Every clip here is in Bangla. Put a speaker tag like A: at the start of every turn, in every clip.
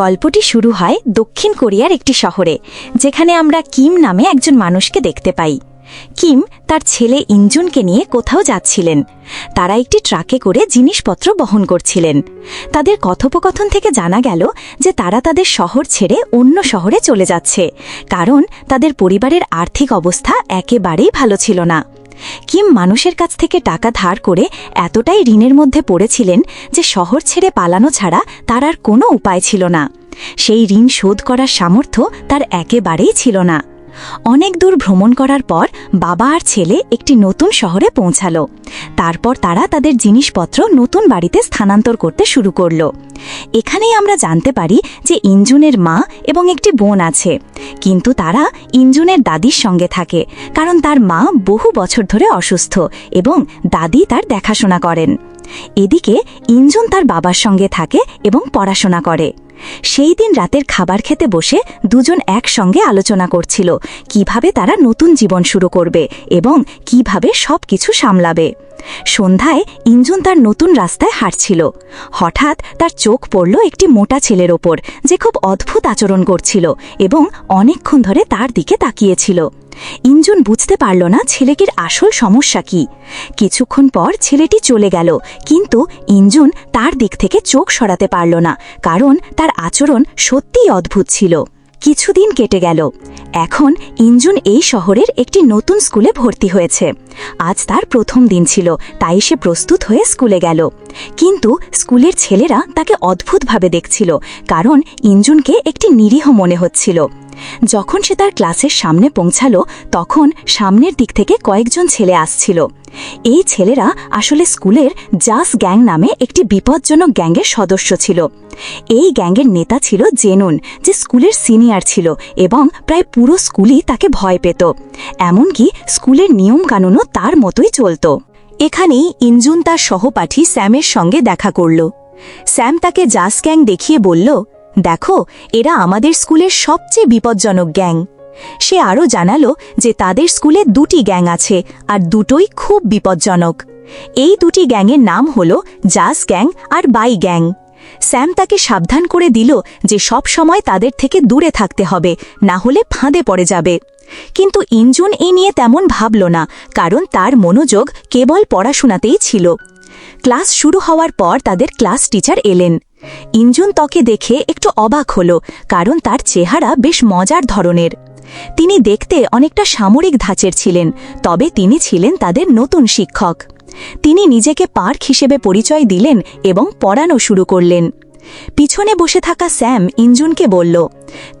A: গল্পটি শুরু হয় দক্ষিণ কোরিয়ার একটি শহরে, যেখানে আমরা কিম নামে একজন মানুষকে দেখতে পাই। কিম তার ছেলে ইঞ্জুনকে নিয়ে কোথাও যাচ্ছিলেন। তারা একটি ট্রাকে করে জিনিসপত্র বহন করছিলেন। তাদের কথোপকথন থেকে জানা গেল যে তারা তাদের শহর ছেড়ে অন্য শহরে চলে যাচ্ছে, কারণ তাদের পরিবারের আর্থিক অবস্থা একেবারেই ভালো ছিল না। কিম মানুষের কাছ থেকে টাকা ধার করে এতটাই ঋণের মধ্যে পড়েছিলেন যে শহর ছেড়ে পালানো ছাড়া তার আর কোনো উপায় ছিল না। সেই ঋণ শোধ করার সামর্থ্য তার একেবারেই ছিল না। অনেক দূর ভ্রমণ করার পর বাবা আর ছেলে একটি নতুন শহরে পৌঁছালো। তারপর তারা তাদের জিনিসপত্র নতুন বাড়িতে স্থানান্তর করতে শুরু করল। এখানেই আমরা জানতে পারি যে ইঞ্জুনের মা এবং একটি বোন আছে। কিন্তু তারা ইঞ্জুনের দাদির সঙ্গে থাকে, কারণ তার মা বহু বছর ধরে অসুস্থ এবং দাদি তার দেখাশোনা করেন। এদিকে ইঞ্জুন তার বাবার সঙ্গে থাকে এবং পড়াশোনা করে। সেই দিন রাতের খাবার খেতে বসে দুজন একসঙ্গে আলোচনা করছিল, কীভাবে তারা নতুন জীবন শুরু করবে এবং কীভাবে সব কিছু সামলাবে। সন্ধ্যায় ইঞ্জুন তার নতুন রাস্তায় হাঁটছিল। হঠাৎ তার চোখ পড়ল একটি মোটা ছেলের ওপর, যে খুব অদ্ভুত আচরণ করছিল এবং অনেকক্ষণ ধরে তার দিকে তাকিয়েছিল। ইঞ্জুন বুঝতে পারল না ছেলেটির আসল সমস্যা কি। কিছুক্ষণ পর ছেলেটি চলে গেল, কিন্তু ইঞ্জুন তার দিক থেকে চোখ সরাতে পারল না, কারণ তার আচরণ সত্যিই অদ্ভুত ছিল। কিছুদিন কেটে গেল। এখন ইঞ্জুন এই শহরের একটি নতুন স্কুলে ভর্তি হয়েছে। আজ তার প্রথম দিন ছিল, তাই সে প্রস্তুত হয়ে স্কুলে গেল। কিন্তু স্কুলের ছেলেরা তাকে অদ্ভুতভাবে দেখছিল, কারণ ইঞ্জুনকে একটি নিরীহ মনে হচ্ছিল। যখন সে তার ক্লাসের সামনে পৌঁছালো, তখন সামনের দিক থেকে কয়েকজন ছেলে আসছিল। এই ছেলেরা আসলে স্কুলের জাস গ্যাং নামে একটি বিপজ্জনক গ্যাংয়ের সদস্য ছিল। এই গ্যাংয়ের নেতা ছিল জেনুন, যে স্কুলের সিনিয়র ছিল এবং প্রায় পুরো স্কুলই তাকে ভয় পেত। এমনকি স্কুলের নিয়মকানুনও তার মতোই চলত। এখানেই ইঞ্জুন তার সহপাঠী স্যামের সঙ্গে দেখা করল। স্যাম তাকে জাস গ্যাং দেখিয়ে বলল দেখো, এরা আমাদের স্কুলের সবচেয়ে বিপজ্জনক গ্যাং। সে আরও জানালো যে তাদের স্কুলে দুটি গ্যাং আছে আর দুটোই খুব বিপজ্জনক। এই দুটি গ্যাংয়ের নাম হল জাস গ্যাং আর বাই গ্যাং। স্যাম তাকে সাবধান করে দিল যে সব সময় তাদের থেকে দূরে থাকতে হবে, না হলে ফাঁদে পড়ে যাবে। কিন্তু ইঞ্জুন এই নিয়ে তেমন ভাবল না, কারণ তার মনোযোগ কেবল পড়াশোনাতেই ছিল। ক্লাস শুরু হওয়ার পর তাদের ক্লাস টিচার এলেন। ইঞ্জুন তকে দেখে একটু অবাক হল, কারণ তার চেহারা বেশ মজার ধরনের। তিনি দেখতে অনেকটা সামরিক ধাঁচের ছিলেন, তবে তিনি ছিলেন তাদের নতুন শিক্ষক। তিনি নিজেকে পার্ক হিসেবে পরিচয় দিলেন এবং পড়ানো শুরু করলেন। পিছনে বসে থাকা স্যাম ইঞ্জুনকে বলল,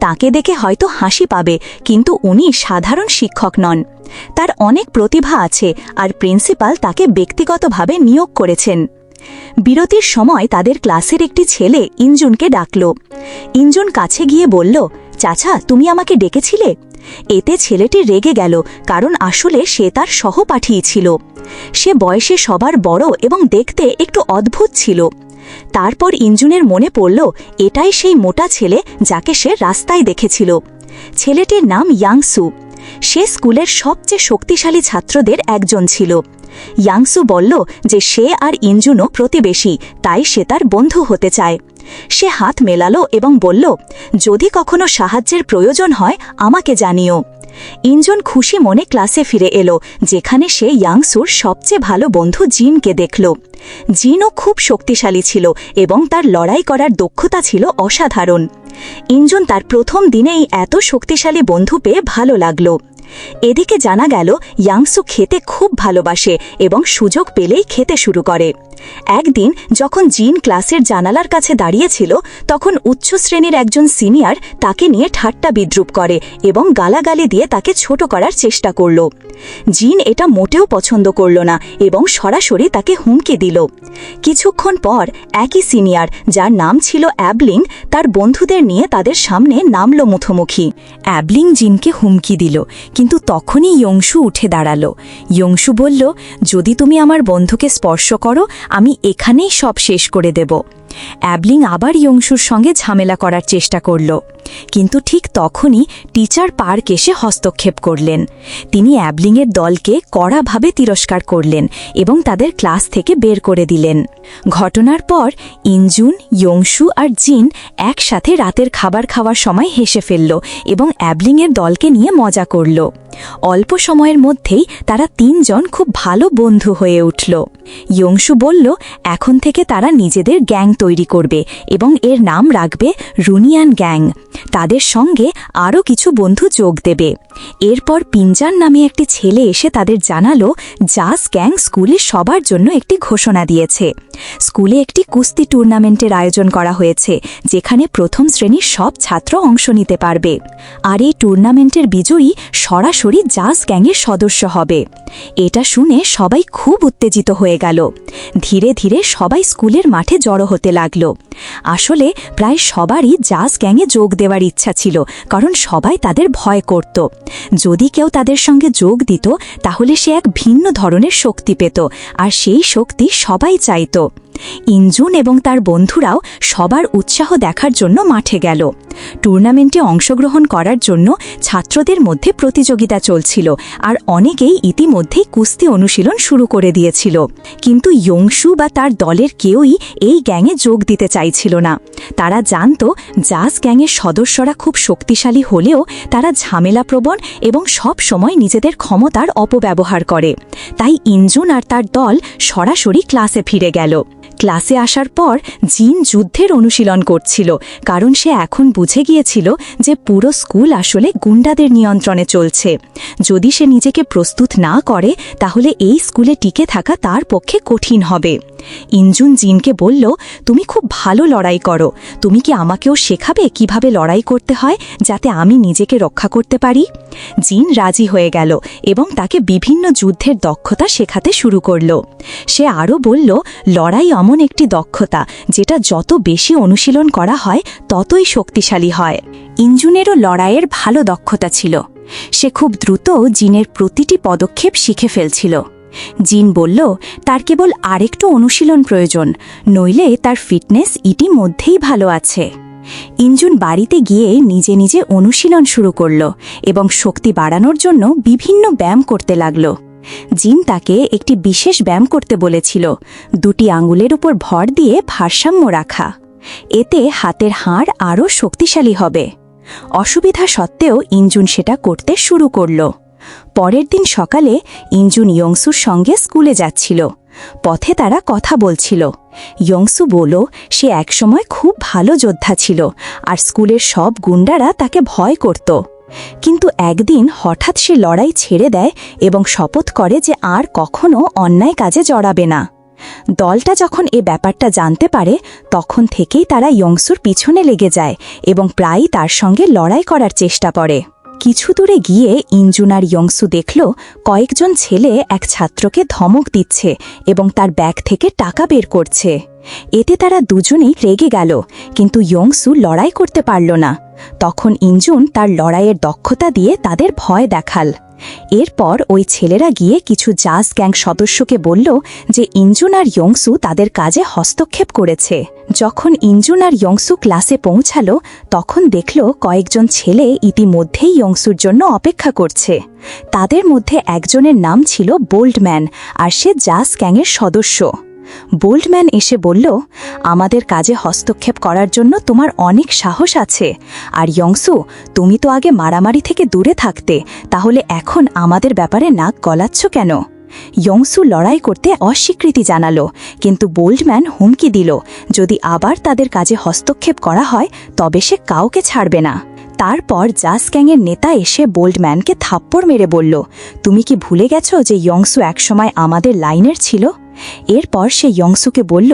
A: তাকে দেখে হয়তো হাসি পাবে, কিন্তু উনি সাধারণ শিক্ষক নন। তার অনেক প্রতিভা আছে আর প্রিন্সিপাল তাকে ব্যক্তিগতভাবে নিয়োগ করেছেন। বিরতির সময় তাদের ক্লাসের একটি ছেলে ইঞ্জুনকে ডাকল। ইঞ্জুন কাছে গিয়ে বলল, চাচা, তুমি আমাকে ডেকেছিলে? এতে ছেলেটি রেগে গেল, কারণ আসলে সে তার সহপাঠীই ছিল। সে বয়সে সবার বড় এবং দেখতে একটু অদ্ভুত ছিল। তারপর ইঞ্জুনের মনে পড়ল, এটাই সেই মোটা ছেলে যাকে সে রাস্তায় দেখেছিল। ছেলেটির নাম ইয়াংসু। সে স্কুলের সবচেয়ে শক্তিশালী ছাত্রদের একজন ছিল। ইয়াংসু বলল যে সে আর ইঞ্জুনও প্রতিবেশী, তাই সে তার বন্ধু হতে চায়। সে হাত মেলালো এবং বলল, যদি কখনো সাহায্যের প্রয়োজন হয়, আমাকে জানিও। ইঞ্জন খুশি মনে ক্লাসে ফিরে এলো, যেখানে সে ইয়াংসুর সবচেয়ে ভালো বন্ধু জিনকে দেখল। জিনও খুব শক্তিশালী ছিল এবং তার লড়াই করার দক্ষতা ছিল অসাধারণ। ইঞ্জন তার প্রথম দিনেই এত শক্তিশালী বন্ধু পেয়ে ভালো লাগল। এদিকে জানা গেল, ইয়াংসু খেতে খুব ভালোবাসে এবং সুযোগ পেলেই খেতে শুরু করে। একদিন যখন জিন ক্লাসের জানালার কাছে দাঁড়িয়েছিল, তখন উচ্চ শ্রেণির একজন সিনিয়র তাকে নিয়ে ঠাট্টা বিদ্রুপ করে এবং গালাগালি দিয়ে তাকে ছোট করার চেষ্টা করল। জিন এটা মোটেও পছন্দ করল না এবং সরাসরি তাকে হুমকি দিল। কিছুক্ষণ পর একই সিনিয়র, যার নাম ছিল অ্যাবলিং, তার বন্ধুদের নিয়ে তাদের সামনে নামল মুখোমুখি। অ্যাবলিং জিনকে হুমকি দিল কিন্তু তখনই ইয়ংশু উঠে দাঁড়াল। ইয়ংশু বলল, যদি তুমি আমার বন্ধুকে স্পর্শ করো, আমি এখানেই সব শেষ করে দেব। অ্যাবলিং আবার ইয়ংশুর সঙ্গে ঝামেলা করার চেষ্টা করল। কিন্তু ঠিক তখনই টিচার পার্ক এসে হস্তক্ষেপ করলেন। তিনি অ্যাবলিংয়ের দলকে কড়াভাবে তিরস্কার করলেন এবং তাদের ক্লাস থেকে বের করে দিলেন। ঘটনার পর ইনজুন, ইয়ংশু আর জিন একসাথে রাতের খাবার খাওয়ার সময় হেসে ফেলল এবং অ্যাবলিংয়ের দলকে নিয়ে মজা করল। অল্প সময়ের মধ্যেই তারা তিনজন খুব ভালো বন্ধু হয়ে উঠল। ইয়ংশু বলল, এখন থেকে তারা নিজেদের গ্যাং তৈরি করবে এবং এর নাম রাখবে রুনিয়ান গ্যাং। তাদের সঙ্গে আরও কিছু বন্ধু যোগ দেবে। এরপর পিঞ্জার নামে একটি ছেলে এসে তাদের জানালো, জাস গ্যাং স্কুলে সবার জন্য একটি ঘোষণা দিয়েছে। স্কুলে একটি কুস্তি টুর্নামেন্টের আয়োজন করা হয়েছে, যেখানে প্রথম শ্রেণির সব ছাত্র অংশ নিতে পারবে। আর এই টুর্নামেন্টের বিজয়ী সরাসরি জাস গ্যাংয়ের সদস্য হবে। এটা শুনে সবাই খুব উত্তেজিত হয়ে গেল। ধীরে ধীরে সবাই স্কুলের মাঠে জড়ো হতে লাগল। আসলে প্রায় সবারই জাস গ্যাংয়ে যোগ দেওয়ার ইচ্ছা ছিল, কারণ সবাই তাদের ভয় করত। যদি কেউ তাদের সঙ্গে যোগ দিত, তাহলে সে এক ভিন্ন ধরনের শক্তি পেত, আর সেই শক্তি সবাই চাইত। ইঞ্জুন এবং তার বন্ধুরাও সবার উৎসাহ দেখার জন্য মাঠে গেল। টুর্নামেন্টে অংশগ্রহণ করার জন্য ছাত্রদের মধ্যে প্রতিযোগিতা চলছিল আর অনেকেই ইতিমধ্যেই কুস্তি অনুশীলন শুরু করে দিয়েছিল। কিন্তু ইয়ংশু বা তার দলের কেউই এই গ্যাংয়ে যোগ দিতে চাইছিল না। তারা জানত জাস গ্যাংয়ের সদস্যরা খুব শক্তিশালী হলেও তারা ঝামেলাপ্রবণ এবং সব সময় নিজেদের ক্ষমতার অপব্যবহার করে। তাই ইঞ্জুন আর তার দল সরাসরি ক্লাসে ফিরে গেল। ক্লাসে আসার পর জিন যুদ্ধের অনুশীলন করছিল, কারণ সে এখন বুঝে গিয়েছিল যে পুরো স্কুল আসলে গুন্ডাদের নিয়ন্ত্রণে চলছে। যদি সে নিজেকে প্রস্তুত না করে, তাহলে এই স্কুলে টিকে থাকা তার পক্ষে কঠিন হবে। ইঞ্জুন জিনকে বলল, তুমি খুব ভালো লড়াই করো। তুমি কি আমাকেও শেখাবে কীভাবে লড়াই করতে হয় যাতে আমি নিজেকে রক্ষা করতে পারি? জিন রাজি হয়ে গেল এবং তাকে বিভিন্ন যুদ্ধের দক্ষতা শেখাতে শুরু করল। সে আরও বলল, লড়াই এমন একটি দক্ষতা যেটা যত বেশি অনুশীলন করা হয়, ততই শক্তিশালী হয়। ইঞ্জুনেরও লড়াইয়ের ভালো দক্ষতা ছিল। সে খুব দ্রুত জিনের প্রতিটি পদক্ষেপ শিখে ফেলছিল। জিন বলল, তার কেবল আরেকটু অনুশীলন প্রয়োজন, নইলে তার ফিটনেস ইতিমধ্যেই ভালো আছে। ইঞ্জুন বাড়িতে গিয়ে নিজে নিজে অনুশীলন শুরু করল এবং শক্তি বাড়ানোর জন্য বিভিন্ন ব্যায়াম করতে লাগল। জিন তাকে একটি বিশেষ ব্যায়াম করতে বলেছিল, দুটি আঙুলের উপর ভর দিয়ে ভারসাম্য রাখা। এতে হাতের হাড় আরও শক্তিশালী হবে। অসুবিধা সত্ত্বেও ইঞ্জুন সেটা করতে শুরু করল। পরের দিন সকালে ইঞ্জুন ইয়ংসুর সঙ্গে স্কুলে যাচ্ছিল। পথে তারা কথা বলছিল। ইয়ংসু বলল, সে একসময় খুব ভালো যোদ্ধা ছিল আর স্কুলের সব গুন্ডারা তাকে ভয় করত। কিন্তু একদিন হঠাৎ সে লড়াই ছেড়ে দেয় এবং শপথ করে যে আর কখনো অন্যায় কাজে জড়াবে না। দলটা যখন এ ব্যাপারটা জানতে পারে, তখন থেকেই তারা ইয়ংসুর পিছনে লেগে যায় এবং প্রায়ই তার সঙ্গে লড়াই করার চেষ্টা করে। কিছু দূরে গিয়ে ইঞ্জুন আর ইয়ংসু দেখল কয়েকজন ছেলে এক ছাত্রকে ধমক দিচ্ছে এবং তার ব্যাগ থেকে টাকা বের করছে। এতে তারা দুজনেই রেগে গেল, কিন্তু ইয়ংসু লড়াই করতে পারল না। তখন ইঞ্জুন তার লড়াইয়ের দক্ষতা দিয়ে তাদের ভয় দেখাল। এরপর ওই ছেলেরা গিয়ে কিছু জাস গ্যাং সদস্যকে বলল যে ইঞ্জুন আর ইয়ংসু তাদের কাজে হস্তক্ষেপ করেছে। যখন ইঞ্জুন আর ইয়ংসু ক্লাসে পৌঁছালো, তখন দেখল কয়েকজন ছেলে ইতিমধ্যেই ইয়ংসুর জন্য অপেক্ষা করছে। তাদের মধ্যে একজনের নাম ছিল বোল্ডম্যান আর সে জাস গ্যাংয়ের সদস্য। বোল্ডম্যান এসে বলল, আমাদের কাজে হস্তক্ষেপ করার জন্য তোমার অনেক সাহস আছে। আর ইয়ংসু, তুমি তো আগে মারামারি থেকে দূরে থাকতে, তাহলে এখন আমাদের ব্যাপারে নাক গলাচ্ছ কেন? ইয়ংসু লড়াই করতে অস্বীকৃতি জানালো, কিন্তু বোল্ডম্যান হুমকি দিল, যদি আবার তাদের কাজে হস্তক্ষেপ করা হয়, তবে সে কাউকে ছাড়বে না। তারপর জাস গ্যাংয়ের নেতা এসে বোল্ডম্যানকে থাপ্পড় মেরে বলল, তুমি কি ভুলে গেছো যে ইয়ংসু একসময় আমাদের লাইনের ছিল? এরপর সে ইয়ংসুকে বলল,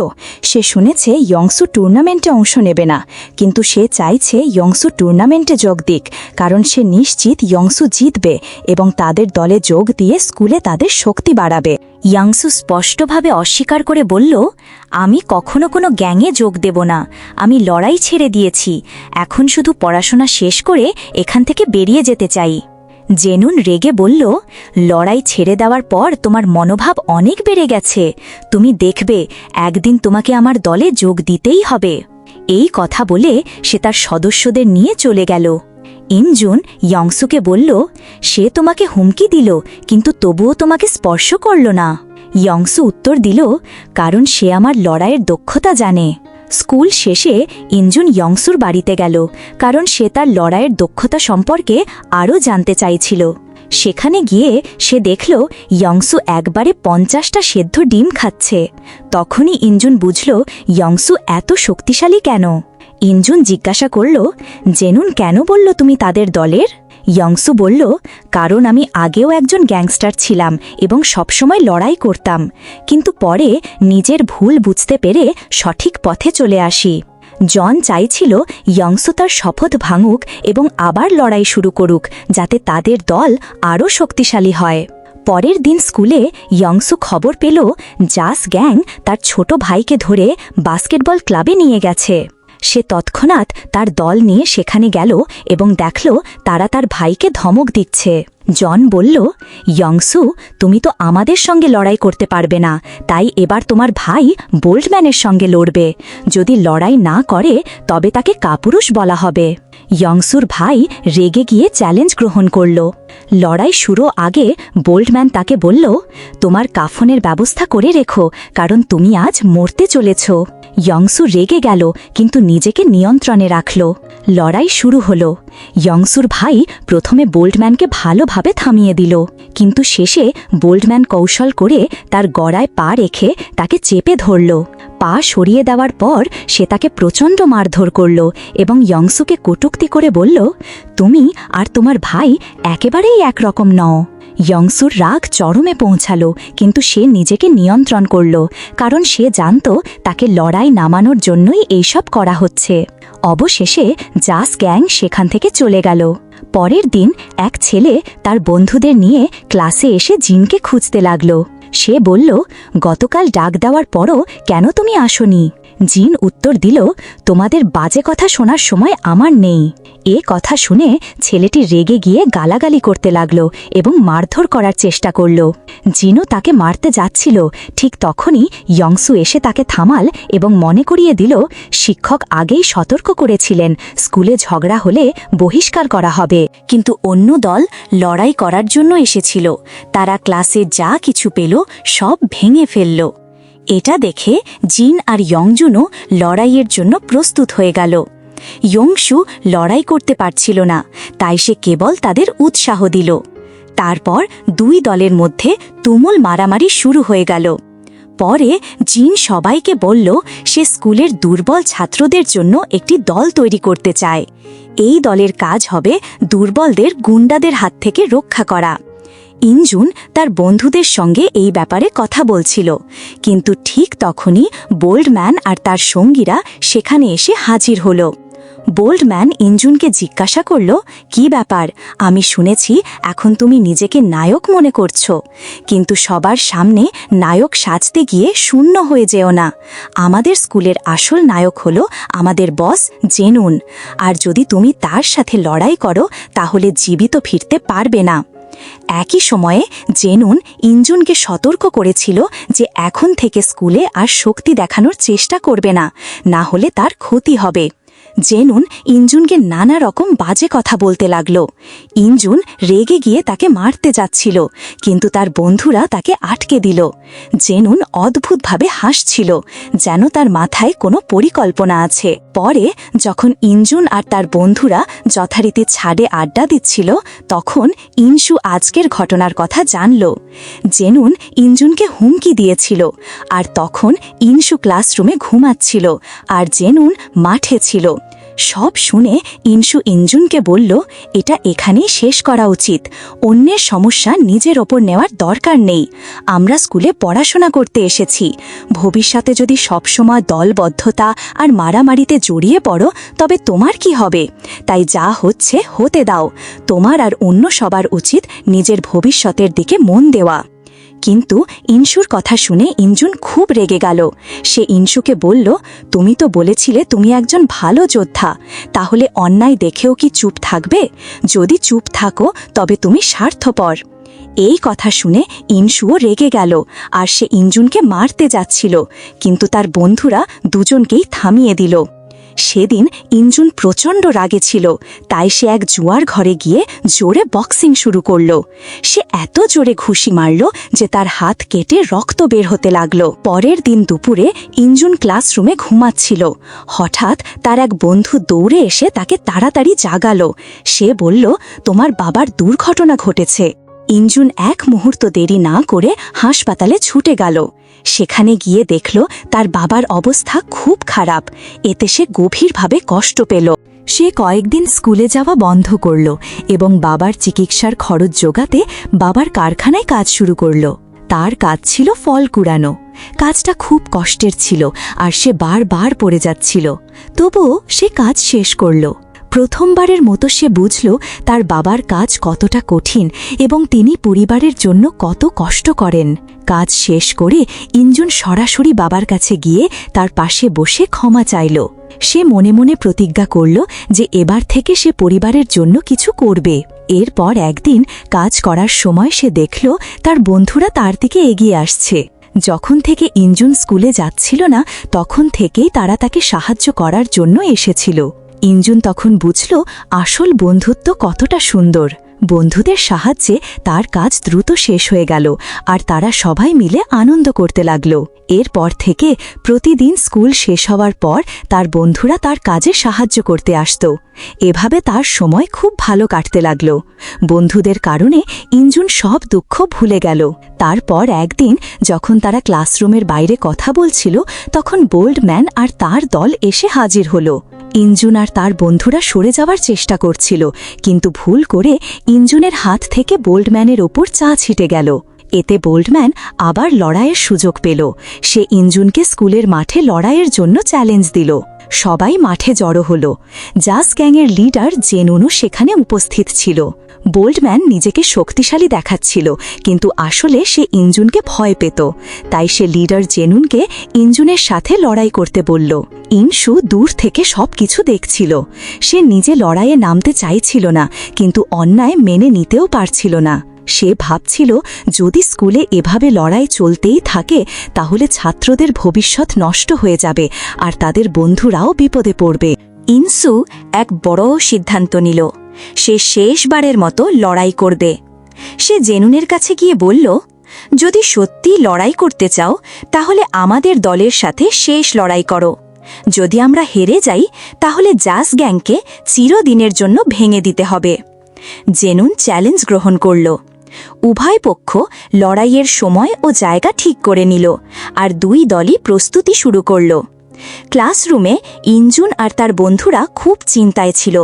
A: সে শুনেছে ইয়ংসু টুর্নামেন্টে অংশ নেবে না, কিন্তু সে চাইছে ইয়ংসু টুর্নামেন্টে যোগ দিক, কারণ সে নিশ্চিত ইয়ংসু জিতবে এবং তাদের দলে যোগ দিয়ে স্কুলে তাদের শক্তি বাড়াবে। ইয়াংসু স্পষ্টভাবে অস্বীকার করে বলল, আমি কখনো কোনো গ্যাংয়ে যোগ দেব না, আমি লড়াই ছেড়ে দিয়েছি, এখন শুধু পড়াশোনা শেষ করে এখান থেকে বেরিয়ে যেতে চাই। জেনুন রেগে বলল, লড়াই ছেড়ে দেওয়ার পর তোমার মনোভাব অনেক বেড়ে গেছে। তুমি দেখবে, একদিন তোমাকে আমার দলে যোগ দিতেই হবে। এই কথা বলে সে তার সদস্যদের নিয়ে চলে গেল। ইনজুন ইয়ংসুকে বলল, সে তোমাকে হুমকি দিল, কিন্তু তবুও তোমাকে স্পর্শ করল না। ইয়ংসু উত্তর দিল, কারণ সে আমার লড়াইয়ের দক্ষতা জানে। স্কুল শেষে ইঞ্জুন ইয়ংসুর বাড়িতে গেল, কারণ সে তার লড়াইয়ের দক্ষতা সম্পর্কে আরও জানতে চাইছিল। সেখানে গিয়ে সে দেখল ইয়ংসু একবারে পঞ্চাশটা সেদ্ধ ডিম খাচ্ছে। তখনই ইঞ্জুন বুঝল ইয়ংসু এত শক্তিশালী কেন। ইঞ্জুন জিজ্ঞাসা করল, জেনুন কেন বলল তুমি তাদের দলের? ইয়ংসু বলল, কারণ আমি আগেও একজন গ্যাংস্টার ছিলাম এবং সবসময় লড়াই করতাম। কিন্তু পরে নিজের ভুল বুঝতে পেরে সঠিক পথে চলে আসি। জন চাইছিল ইয়ংসু তার শপথ ভাঙুক এবং আবার লড়াই শুরু করুক, যাতে তাদের দল আরও শক্তিশালী হয়। পরের দিন স্কুলে ইয়ংসু খবর পেল, জাস গ্যাং তার ছোট ভাইকে ধরে বাস্কেটবল ক্লাবে নিয়ে গেছে। সে তৎক্ষণাৎ তার দল নিয়ে সেখানে গেল এবং দেখল তারা তার ভাইকে ধমক দিচ্ছে। জন বলল, ইয়ংসু, তুমি তো আমাদের সঙ্গে লড়াই করতে পারবে না। তাই এবার তোমার ভাই বোল্ডম্যানের সঙ্গে লড়বে। যদি লড়াই না করে, তবে তাকে কাপুরুষ বলা হবে। ইয়ংসুর ভাই রেগে গিয়ে চ্যালেঞ্জ গ্রহণ করল। লড়াই শুরু আগে বোল্ডম্যান তাকে বলল, তোমার কাফনের ব্যবস্থা করে রেখো, কারণ তুমি আজ মরতে চলেছ। ইয়ংসু রেগে গেল, কিন্তু নিজেকে নিয়ন্ত্রণে রাখল। লড়াই শুরু হল। ইয়ংসুর ভাই প্রথমে বোল্ডম্যানকে ভালোভাবে থামিয়ে দিল, কিন্তু শেষে বোল্ডম্যান কৌশল করে তার গড়ায় পা রেখে তাকে চেপে ধরল। পা সরিয়ে দেওয়ার পর সে তাকে প্রচণ্ড মারধর করল এবং ইয়ংসুকে কটুক্তি করে বলল, তুমি আর তোমার ভাই একেবারেই একরকম নও। ইয়ংসুর রাগ চরমে পৌঁছালো, কিন্তু সে নিজেকে নিয়ন্ত্রণ করল, কারণ সে জানত তাকে লড়াই নামানোর জন্যই এইসব করা হচ্ছে। অবশেষে জাস গ্যাং সেখান থেকে চলে গেল। পরের দিন এক ছেলে তার বন্ধুদের নিয়ে ক্লাসে এসে জিনকে খুঁজতে লাগল। সে বলল, গতকাল ডাক দেওয়ার পরও কেন তুমি আসনি? জিন উত্তর দিল, তোমাদের বাজে কথা শোনার সময় আমার নেই। এ কথা শুনে ছেলেটি রেগে গিয়ে গালাগালি করতে লাগল এবং মারধর করার চেষ্টা করল। জিনও তাকে মারতে যাচ্ছিল। ঠিক তখনই ইয়ংসু এসে তাকে থামাল এবং মনে করিয়ে দিল, শিক্ষক আগেই সতর্ক করেছিলেন, স্কুলে ঝগড়া হলে বহিষ্কার করা হবে। কিন্তু অন্য দল লড়াই করার জন্য এসেছিল। তারা ক্লাসে যা কিছু পেল সব ভেঙে ফেলল। এটা দেখে জিন আর ইয়ংজুনও লড়াইয়ের জন্য প্রস্তুত হয়ে গেল। ইয়ংশু লড়াই করতে পারছিল না, তাই সে কেবল তাদের উৎসাহ দিল। তারপর দুই দলের মধ্যে তুমুল মারামারি শুরু হয়ে গেল। পরে জিন সবাইকে বলল, সে স্কুলের দুর্বল ছাত্রদের জন্য একটি দল তৈরি করতে চায়। এই দলের কাজ হবে দুর্বলদের গুন্ডাদের হাত থেকে রক্ষা করা। ইনজুন তার বন্ধুদের সঙ্গে এই ব্যাপারে কথা বলছিল। কিন্তু ঠিক তখনই বোল্ডম্যান আর তার সঙ্গীরা সেখানে এসে হাজির হল। বোল্ডম্যান ইঞ্জুনকে জিজ্ঞাসা করল, কি ব্যাপার? আমি শুনেছি এখন তুমি নিজেকে নায়ক মনে করছ। কিন্তু সবার সামনে নায়ক সাজতে গিয়ে শূন্য হয়ে যেও না। আমাদের স্কুলের আসল নায়ক হল আমাদের বস জেনুন। আর যদি তুমি তার সাথে লড়াই করো, তাহলে জীবিত ফিরতে পারবে না। একই সময়ে জেনুন ইঞ্জুনকে সতর্ক করেছিল যে এখন থেকে স্কুলে আর শক্তি দেখানোর চেষ্টা করবে না না হলে তার ক্ষতি হবে। জেনুন ইঞ্জুনকে নানা রকম বাজে কথা বলতে লাগল। ইঞ্জুন রেগে গিয়ে তাকে মারতে যাচ্ছিল, কিন্তু তার বন্ধুরা তাকে আটকে দিল। জেনুন অদ্ভুতভাবে হাসছিল, যেন তার মাথায় কোনো পরিকল্পনা আছে। পরে যখন ইঞ্জুন আর তার বন্ধুরা যথারীতি ছাদে আড্ডা দিচ্ছিল, তখন ইনসু আজকের ঘটনার কথা জানল। জেনুন ইঞ্জুনকে হুমকি দিয়েছিল, আর তখন ইনসু ক্লাসরুমে ঘুমাচ্ছিল, আর জেনুন মাঠে ছিল। সব শুনে ইনসু ইঞ্জুনকে বলল, এটা এখানেই শেষ করা উচিত। অন্যের সমস্যা নিজের ওপর নেওয়ার দরকার নেই। আমরা স্কুলে পড়াশোনা করতে এসেছি। ভবিষ্যতে যদি সবসময় দলবদ্ধতা আর মারামারিতে জড়িয়ে পড়ো, তবে তোমার কি হবে? তাই যা হচ্ছে, হতে দাও। তোমার আর অন্য সবার উচিত নিজের ভবিষ্যতের দিকে মন দেওয়া। কিন্তু ইনসুর কথা শুনে ইঞ্জুন খুব রেগে গেল। সে ইনসুকে বলল, তুমি তো বলেছিলে তুমি একজন ভালো যোদ্ধা, তাহলে অন্যায় দেখেও কি চুপ থাকবে? যদি চুপ থাকো, তবে তুমি স্বার্থপর। এই কথা শুনে ইনসুও রেগে গেল, আর সে ইঞ্জুনকে মারতে যাচ্ছিল, কিন্তু তার বন্ধুরা দুজনকেই থামিয়ে দিল। সেদিন ইঞ্জুন প্রচণ্ড রাগে ছিল, তাই সে এক জুয়ার ঘরে গিয়ে জোরে বক্সিং শুরু করল। সে এত জোরে ঘুষি মারল যে তার হাত কেটে রক্ত বের হতে লাগল। পরের দিন দুপুরে ইঞ্জুন ক্লাসরুমে ঘুমাচ্ছিল। হঠাৎ তার এক বন্ধু দৌড়ে এসে তাকে তাড়াতাড়ি জাগালো। সে বলল, তোমার বাবার দুর্ঘটনা ঘটেছে। ইঞ্জুন এক মুহূর্ত দেরি না করে হাসপাতালে ছুটে গেল। সেখানে গিয়ে দেখল তার বাবার অবস্থা খুব খারাপ। এতে সে গভীরভাবে কষ্ট পেল। সে কয়েকদিন স্কুলে যাওয়া বন্ধ করল এবং বাবার চিকিৎসার খরচ জোগাতে বাবার কারখানায় কাজ শুরু করল। তার কাজ ছিল ফল কুড়ানো। কাজটা খুব কষ্টের ছিল আর সে বারবার পড়ে যাচ্ছিল। তবুও সে কাজ শেষ করল। প্রথমবারের মতো সে বুঝল তার বাবার কাজ কতটা কঠিন এবং তিনি পরিবারের জন্য কত কষ্ট করেন। কাজ শেষ করে ইঞ্জুন সরাসরি বাবার কাছে গিয়ে তার পাশে বসে ক্ষমা চাইল। সে মনে মনে প্রতিজ্ঞা করল যে এবার থেকে সে পরিবারের জন্য কিছু করবে। এরপর একদিন কাজ করার সময় সে দেখল তার বন্ধুরা তার দিকে এগিয়ে আসছে। যখন থেকে ইঞ্জুন স্কুলে যাচ্ছিল না, তখন থেকেই তারা তাকে সাহায্য করার জন্য এসেছিল। ইঞ্জুন তখন বুঝল আসল বন্ধুত্ব কতটা সুন্দর। বন্ধুদের সাহায্যে তার কাজ দ্রুত শেষ হয়ে গেল আর তারা সবাই মিলে আনন্দ করতে লাগল। এরপর থেকে প্রতিদিন স্কুল শেষ হওয়ার পর তার বন্ধুরা তার কাজে সাহায্য করতে আসত। এভাবে তার সময় খুব ভালো কাটতে লাগল। বন্ধুদের কারণে ইঞ্জুন সব দুঃখ ভুলে গেল। তারপর একদিন যখন তারা ক্লাসরুমের বাইরে কথা বলছিল, তখন বোল্ডম্যান আর তার দল এসে হাজির হলো। ইঞ্জুন আর তার বন্ধুরা সরে যাওয়ার চেষ্টা করছিল, কিন্তু ভুল করে ইঞ্জুনের হাত থেকে বোল্ডম্যানের ওপর চা ছিটে গেল। এতে বোল্ডম্যান আবার লড়াইয়ের সুযোগ পেল। সে ইঞ্জুনকে স্কুলের মাঠে লড়াইয়ের জন্য চ্যালেঞ্জ দিল। সবাই মাঠে জড়ো হল। জাস গ্যাংয়ের লিডার জেনুনও সেখানে উপস্থিত ছিল। বোল্ডম্যান নিজেকে শক্তিশালী দেখাচ্ছিল, কিন্তু আসলে সে ইঞ্জুনকে ভয় পেত। তাই সে লিডার জেনুনকে ইঞ্জুনের সাথে লড়াই করতে বলল। ইনসু দূর থেকে সব কিছু দেখছিল। সে নিজে লড়াইয়ে নামতে চাইছিল না, কিন্তু অন্যায় মেনে নিতেও পারছিল না। সে ভাবছিল, যদি স্কুলে এভাবে লড়াই চলতেই থাকে, তাহলে ছাত্রদের ভবিষ্যৎ নষ্ট হয়ে যাবে, আর তাদের বন্ধুরাও বিপদে পড়বে। ইনসু এক বড় সিদ্ধান্ত নিল। সে শেষবারের মতো লড়াই করবে। সে জেনুনের কাছে গিয়ে বলল, যদি সত্যি লড়াই করতে চাও, তাহলে আমাদের দলের সাথে শেষ লড়াই করো। যদি আমরা হেরে যাই, তাহলে জাস গ্যাংকে চিরদিনের জন্য ভেঙে দিতে হবে। জেনুন চ্যালেঞ্জ গ্রহণ করল। উভয় পক্ষ লড়াইয়ের সময় ও জায়গা ঠিক করে নিল আর দুই দলই প্রস্তুতি শুরু করল। ক্লাসরুমে ইঞ্জুন আর তার বন্ধুরা খুব চিন্তায় ছিল,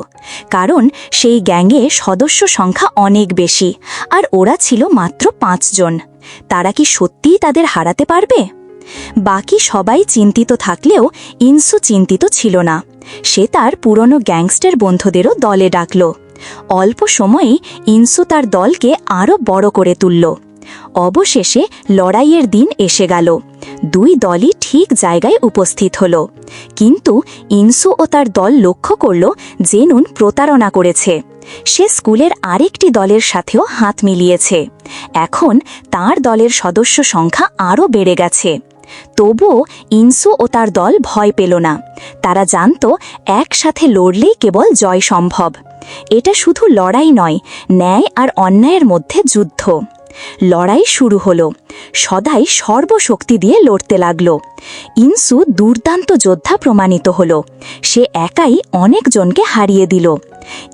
A: কারণ সেই গ্যাংয়ে সদস্য সংখ্যা অনেক বেশি আর ওরা ছিল মাত্র পাঁচজন তারা কি সত্যিই তাদের হারাতে পারবে? বাকি সবাই চিন্তিত থাকলেও ইনসু চিন্তিত ছিল না। সে তার পুরনো গ্যাংস্টার বন্ধুদেরও দলে ডাকল। অল্প সময়েই ইনসু তার দলকে আরও বড় করে তুলল। অবশেষে লড়াইয়ের দিন এসে গেল। দুই দলই ঠিক জায়গায় উপস্থিত হল। কিন্তু ইনসু ও তার দল লক্ষ্য করল জেনুন প্রতারণা করেছে। সে স্কুলের আরেকটি দলের সাথেও হাত মিলিয়েছে। এখন তার দলের সদস্য সংখ্যা আরও বেড়ে গেছে। তবুও ইনসু ও তার দল ভয় পেল না। তারা জানত একসাথে লড়লেই কেবল জয় সম্ভব। এটা শুধু লড়াই নয়, ন্যায় আর অন্যায়ের মধ্যে যুদ্ধ। লড়াই শুরু হলো। সদাই সর্বশক্তি দিয়ে লড়তে লাগল। ইনসু দুর্দান্ত যোদ্ধা প্রমাণিত হলো। সে একাই অনেকজনকে হারিয়ে দিল।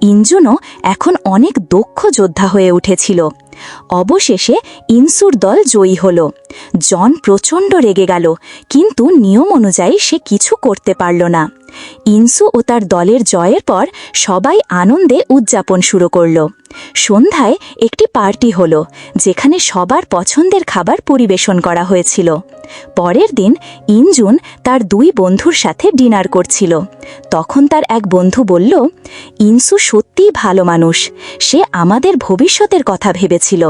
A: ইঞ্জুনও এখন অনেক দক্ষ যোদ্ধা হয়ে উঠেছিল। অবশেষে ইনসুর দল জয়ী হল। জন প্রচণ্ড রেগে গেল, কিন্তু নিয়ম অনুযায়ী সে কিছু করতে পারল না। ইনসু ও তার দলের জয়ের পর সবাই আনন্দে উদযাপন শুরু করল। সন্ধ্যায় একটি পার্টি হল, যেখানে সবার পছন্দের খাবার পরিবেশন করা হয়েছিল। পরের দিন ইনজুন তার দুই বন্ধুর সাথে ডিনার করছিল। তখন তার এক বন্ধু বলল, ইনসু সত্যিই ভালো মানুষ, সে আমাদের ভবিষ্যতের কথা ভেবেছে। করেছিল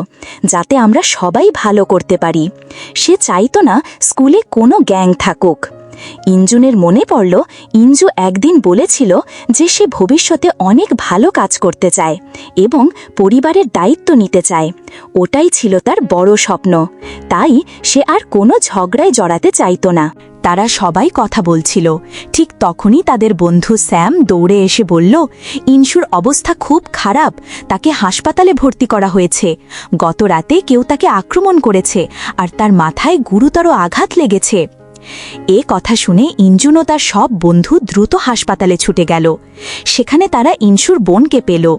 A: যাতে আমরা সবাই ভালো করতে পারি। সে চাইতো না স্কুলে কোনো গ্যাং থাকুক। ইঞ্জুনের মনে পড়ল, ইঞ্জু একদিন বলেছিল যে সে ভবিষ্যতে অনেক ভালো কাজ করতে চায় এবং পরিবারের দায়িত্ব নিতে চায়। ওটাই ছিল তার বড় স্বপ্ন। তাই সে আর কোনো ঝগড়ায় জড়াতে চাইতো না। তারা সবাই কথা বলছিল। ঠিক তখনই তাদের বন্ধু স্যাম দৌড়ে এসে বলল ইনসুর অবস্থা খুব খারাপ। তাকে হাসপাতালে ভর্তি করা হয়েছে। গত রাতে কেউ তাকে আক্রমণ করেছে আর তার মাথায় গুরুতর আঘাত লেগেছে। এ কথা শুনে ইঞ্জুন ও তার সব বন্ধু দ্রুত হাসপাতালে ছুটে গেল। সেখানে তারা ইনসুর বোনকে পেল।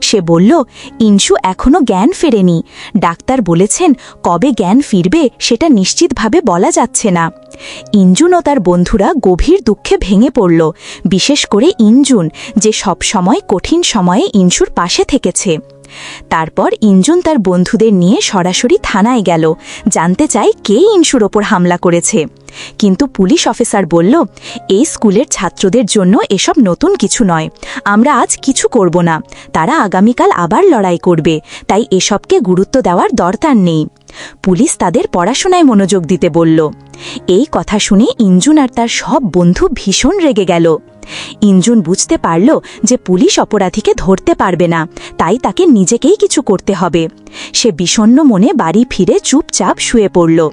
A: সে বলল, ইনসু এখনও জ্ঞান ফেরেনি। ডাক্তার বলেছেন, কবে জ্ঞান ফিরবে সেটা নিশ্চিতভাবে বলা যাচ্ছে না। ইঞ্জুন ও তার বন্ধুরা গভীর দুঃখে ভেঙে পড়ল, বিশেষ করে ইঞ্জুন, যে সব সময় কঠিন সময়ে ইনসুর পাশে থেকেছে। তারপর ইঞ্জুন তার বন্ধুদের নিয়ে সরাসরি থানায় গেল। জানতে চায় কে ইনসুর ওপর হামলা করেছে। কিন্তু পুলিশ অফিসার বলল, এই স্কুলের ছাত্রদের জন্য এসব নতুন কিছু নয়। আমরা আজ কিছু করব না। তারা আগামীকাল আবার লড়াই করবে। তাই এসবকে গুরুত্ব দেওয়ার দরকার নেই। পুলিশ তাদের পড়াশোনায় মনোযোগ দিতে বলল। এই কথা শুনে ইঞ্জুন আর তার সব বন্ধু ভীষণ রেগে গেল। ইঞ্জুন বুঝতে পারল যে পুলিশ অপরাধীকে ধরতে পারবে না, তাই তাকে নিজেকেই কিছু করতে হবে। সে বিষণ্ন মনে বাড়ি ফিরে চুপচাপ শুয়ে পড়ল।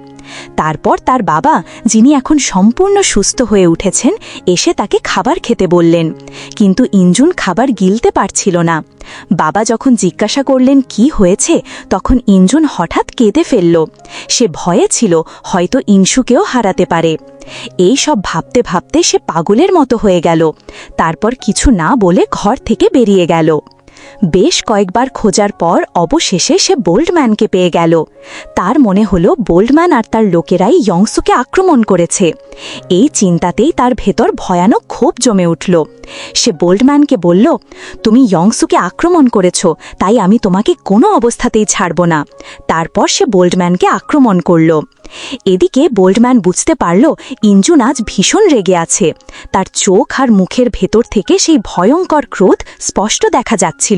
A: তারপর তার বাবা, যিনি এখন সম্পূর্ণ সুস্থ হয়ে উঠেছেন, এসে তাকে খাবার খেতে বললেন। কিন্তু ইঞ্জুন খাবার গিলতে পারছিল না। বাবা যখন জিজ্ঞাসা করলেন, কি হয়েছে? তখন ইঞ্জুন হঠাৎ কেঁদে ফেলল। সে ভয়ে ছিল, হয়তো ইনসুকেও হারাতে পারে। এই সব ভাবতে ভাবতে সে পাগলের মতো হয়ে গেল। তারপর কিছু না বলে ঘর থেকে বেরিয়ে গেল। বেশ কয়েকবার খোঁজার পর অবশেষে সে বোল্ডম্যানকে পেয়ে গেল। তার মনে হলো বোল্ডম্যান আর তার লোকেরাই ইয়ংসুকে আক্রমণ করেছে। এই চিন্তাতেই তার ভেতর ভয়ানক ক্ষোভ জমে উঠল। সে বোল্ডম্যানকে বলল, তুমি ইয়ংসুকে আক্রমণ করেছ, তাই আমি তোমাকে কোনো অবস্থাতেই ছাড়ব না। তারপর সে বোল্ডম্যানকে আক্রমণ করল। এদিকে বোল্ডম্যান বুঝতে পারল, ইঞ্জুন আজ ভীষণ রেগে আছে। তার চোখ আর মুখের ভেতর থেকে সেই ভয়ঙ্কর ক্রোধ স্পষ্ট দেখা যাচ্ছিল।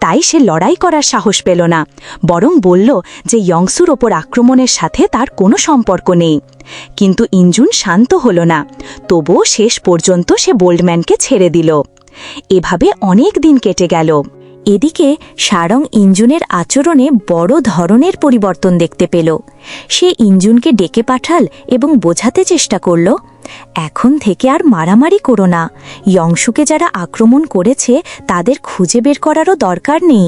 A: তাই সে লড়াই করার সাহস পেল না, বরং বলল যে ইয়ংসুর ওপর আক্রমণের সাথে তার কোনো সম্পর্ক নেই। কিন্তু ইঞ্জুন শান্ত হল না, তবুও শেষ পর্যন্ত সে বোল্ডম্যানকে ছেড়ে দিল। এভাবে অনেক দিন কেটে গেল। এদিকে সারং ইঞ্জুনের আচরণে বড় ধরনের পরিবর্তন দেখতে পেল। সে ইঞ্জুনকে ডেকে পাঠাল এবং বোঝাতে চেষ্টা করল, এখন থেকে আর মারামারি করো না। ইয়ংশুকে যারা আক্রমণ করেছে, তাদের খুঁজে বের করারও দরকার নেই।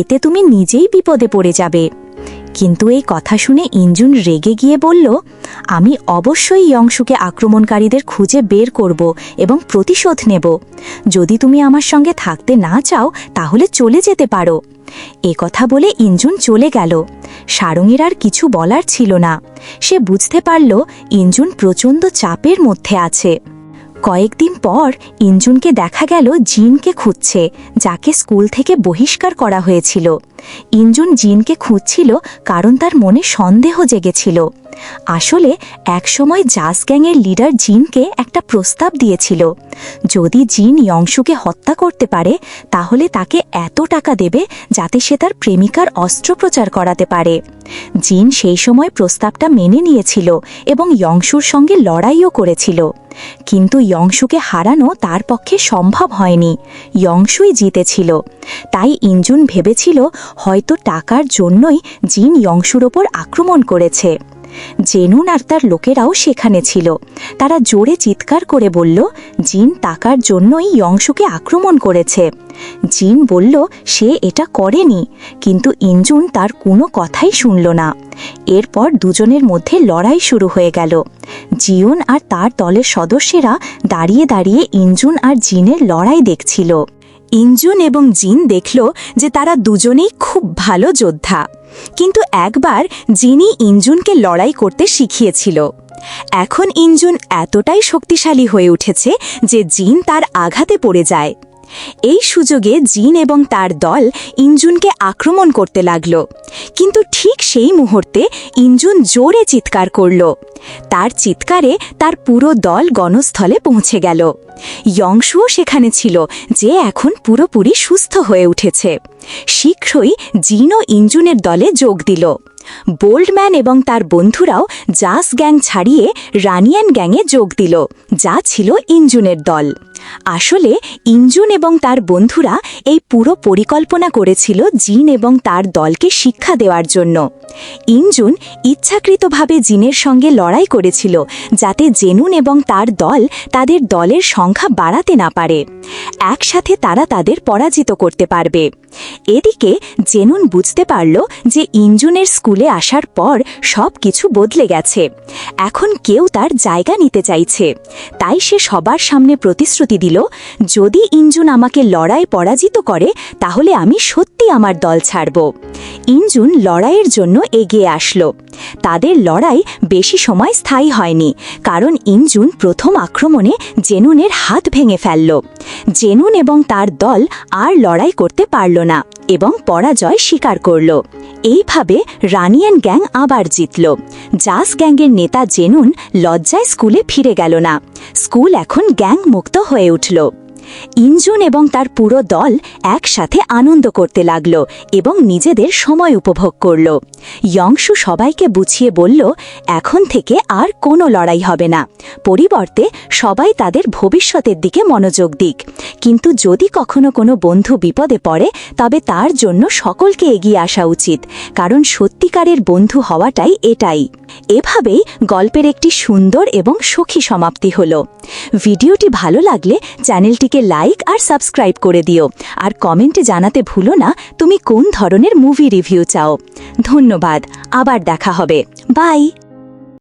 A: এতে তুমি নিজেই বিপদে পড়ে যাবে। কিন্তু এই কথা শুনে ইঞ্জুন রেগে গিয়ে বলল, আমি অবশ্যই ইয়ংশুকে আক্রমণকারীদের খুঁজে বের করব এবং প্রতিশোধ নেব। যদি তুমি আমার সঙ্গে থাকতে না চাও, তাহলে চলে যেতে পারো। এ কথা বলে ইঞ্জুন চলে গেল। সারঙের আর কিছু বলার ছিল না। সে বুঝতে পারল, ইঞ্জুন প্রচণ্ড চাপের মধ্যে আছে। কয়েকদিন পর ইঞ্জুনকে দেখা গেল জিনকে খুঁজছে, যাকে স্কুল থেকে বহিষ্কার করা হয়েছিল। ইঞ্জুন জিনকে খুঁজছিল কারণ তার মনে সন্দেহ জেগেছিল। আসলে একসময় জাস গ্যাংয়ের লিডার জিনকে একটা প্রস্তাব দিয়েছিল। যদি জিন ইয়ংশুকে হত্যা করতে পারে, তাহলে তাকে এত টাকা দেবে যাতে সে তার প্রেমিকার অস্ত্রোপচার করাতে পারে। জিন সেই সময় প্রস্তাবটা মেনে নিয়েছিল এবং ইয়ংশুর সঙ্গে লড়াইও করেছিল। কিন্তু ইয়ংশুকে হারানো তার পক্ষে সম্ভব হয়নি। ইয়ংশুই জিতেছিল। তাই ইঞ্জুন ভেবেছিল হয়তো টাকার জন্যই জিন ইয়ংশুর ওপর আক্রমণ করেছে। জেনুন আর তার লোকেরাও সেখানে ছিল। তারা জোরে চিৎকার করে বলল, জিন টাকার জন্যই ইয়ংশুকে আক্রমণ করেছে। জিন বলল, সে এটা করেনি। কিন্তু ইঞ্জুন তার কোনো কথাই শুনল না। এরপর দুজনের মধ্যে লড়াই শুরু হয়ে গেল। জিয়ন আর তার দলের সদস্যেরা দাঁড়িয়ে দাঁড়িয়ে ইঞ্জুন আর জিনের লড়াই দেখছিল। ইঞ্জুন এবং জিন দেখল যে তারা দুজনেই খুব ভালো যোদ্ধা। কিন্তু একবার জিনি ইঞ্জুনকে লড়াই করতে শিখিয়েছিল। এখন ইঞ্জুন এতটাই শক্তিশালী হয়ে উঠেছে যে জিন তার আঘাতে পড়ে যায়। এই সুযোগে জিন এবং তার দল ইঞ্জুনকে আক্রমণ করতে লাগল। কিন্তু ঠিক সেই মুহূর্তে ইঞ্জুন জোরে চিৎকার করল। তার চিৎকারে তার পুরো দল গণস্থলে পৌঁছে গেল। ইয়ংশুও সেখানে ছিল, যে এখন পুরোপুরি সুস্থ হয়ে উঠেছে। শীঘ্রই জিন ও ইঞ্জুনের দলে যোগ দিল। বোল্ডম্যান এবং তার বন্ধুরাও জাস গ্যাং ছাড়িয়ে রানিয়ান গ্যাংয়ে যোগ দিল, যা ছিল ইঞ্জুনের দল। আসলে ইঞ্জুন এবং তার বন্ধুরা এই পুরো পরিকল্পনা করেছিল জিন এবং তার দলকে শিক্ষা দেওয়ার জন্য। ইঞ্জুন ইচ্ছাকৃতভাবে জিনের সঙ্গে লড়াই করেছিল যাতে জেনুন এবং তার দল তাদের দলের সংখ্যা বাড়াতে না পারে। একসাথে তারা তাদের পরাজিত করতে পারবে। এদিকে জেনুন বুঝতে পারল যে ইঞ্জুনের স্কুলে আসার পর সব কিছু বদলে গেছে। এখন কেউ তার জায়গা নিতে চাইছে। তাই সে সবার সামনে প্রতিশ্রুতি দিল, যদি ইঞ্জুন আমাকে লড়াই পরাজিত করে, তাহলে আমি সত্যি আমার দল ছাড়ব। ইঞ্জুন লড়াইয়ের জন্য এগিয়ে আসলো। তাদের লড়াই বেশি সময় স্থায়ী হয়নি, কারণ ইঞ্জুন প্রথম আক্রমণে জেনুনের হাত ভেঙে ফেলল। জেনুন এবং তার দল আর লড়াই করতে পারল না এবং পরাজয় স্বীকার করল। এইভাবে রানিয়ান গ্যাং আবার জিতল। জাস গ্যাংয়ের নেতা জেনুন লজ্জায় স্কুলে ফিরে গেল না। স্কুল এখন গ্যাং মুক্ত হয়ে উঠল। ইঞ্জুন এবং তার পুরো দল একসাথে আনন্দ করতে লাগল এবং নিজেদের সময় উপভোগ করল। ইয়ংশু সবাইকে বুঝিয়ে বলল, এখন থেকে আর কোনো লড়াই হবে না। পরিবর্তে সবাই তাদের ভবিষ্যতের দিকে মনোযোগ দিক। কিন্তু যদি কখনো কোনো বন্ধু বিপদে পড়ে, তবে তার জন্য সকলকে এগিয়ে আসা উচিত, কারণ সত্যিকারের বন্ধু হওয়াটাই এটাই। এভাবেই গল্পের একটি সুন্দর এবং সুখী সমাপ্তি হল। ভিডিওটি ভালো লাগলে চ্যানেলটিকে লাইক আর সাবস্ক্রাইব করে দিও। আর কমেন্টে জানাতে ভুলো না তুমি কোন ধরনের মুভি রিভিউ চাও। ধন্যবাদ। আবার দেখা হবে। বাই।